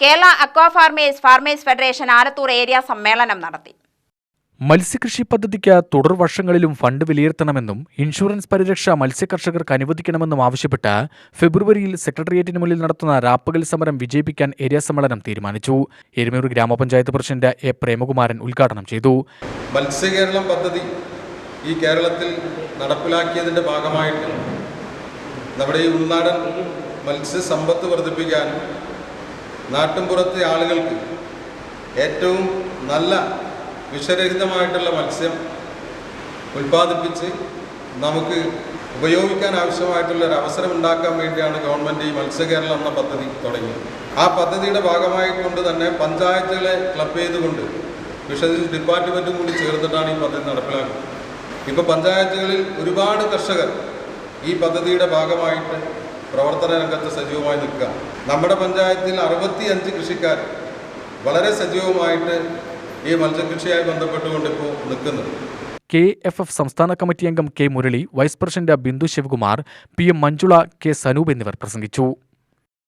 Kerala aqua farmers farmers federation Alathur area സമ്മേളനം നടത്തി. മത്സ്യകൃഷി പദ്ധതിക്ക് തുടർ വർഷങ്ങളിലും ഫണ്ട് വിലയിരുത്തണമെന്നും ഇൻഷുറൻസ് പരിരക്ഷ മത്സ്യകർഷകർക്ക് അനുവദിക്കണമെന്നും ആവശ്യപ്പെട്ട് ഫെബ്രുവരിയിൽ സെക്രട്ടേറിയറ്റിന് മുന്നിൽ നടത്തുന്ന രാപ്പകൽ സമരം വിജയിപ്പിക്കാൻ ഏരിയ സമ്മേളനം തീരുമാനിച്ചു. എരുമൂർ ഗ്രാമപഞ്ചായത്ത് പ്രസിഡന്റ് എ പ്രേമകുമാരൻ ഉദ്ഘാടനം ചെയ്തു. മത്സ്യകേരളം പദ്ധതി ഈ കേരളത്തിൽ നടപ്പിലാക്കിയതിന്റെ ഭാഗമായിട്ട് നമ്മുടെ ഈ ഉൾനാടൻ മത്സ്യസമ്പത്ത് വർദ്ധിപ്പിക്കാനും നാട്ടിൻപുറത്തെ ആളുകൾക്ക് ഏറ്റവും നല്ല വിഷരഹിതമായിട്ടുള്ള മത്സ്യം ഉൽപ്പാദിപ്പിച്ച് നമുക്ക് ഉപയോഗിക്കാൻ ആവശ്യമായിട്ടുള്ള ഒരു അവസരം ഉണ്ടാക്കാൻ വേണ്ടിയാണ് ഗവൺമെന്റ് ഈ മത്സ്യകേരളം എന്ന പദ്ധതി തുടങ്ങിയത്. ആ പദ്ധതിയുടെ ഭാഗമായിക്കൊണ്ട് തന്നെ പഞ്ചായത്തുകളെ ക്ലബ് ചെയ്തുകൊണ്ട് ഫിഷറീസ് ഡിപ്പാർട്ട്മെന്റും കൂടി ചേർന്നിട്ടാണ് ഈ പദ്ധതി നടപ്പിലാക്കുന്നത്. ഇപ്പോൾ പഞ്ചായത്തുകളിൽ ഒരുപാട് കർഷകർ ഈ പദ്ധതിയുടെ ഭാഗമായിട്ട് പ്രവർത്തന രംഗത്ത് സജീവമായി നിൽക്കുക. നമ്മുടെ പഞ്ചായത്തിൽ അറുപത്തി അഞ്ച് കൃഷിക്കാർ വളരെ സജീവമായിട്ട് ഈ മത്സ്യകൃഷിയായി ബന്ധപ്പെട്ടുകൊണ്ട് ഇപ്പോൾ നിൽക്കുന്നത്. കെ എഫ് എഫ് സംസ്ഥാന കമ്മിറ്റി അംഗം K Murali vice president Bindu Sivakumar P M Manjula K Sanoop എന്നിവർ പ്രസംഗിച്ചു.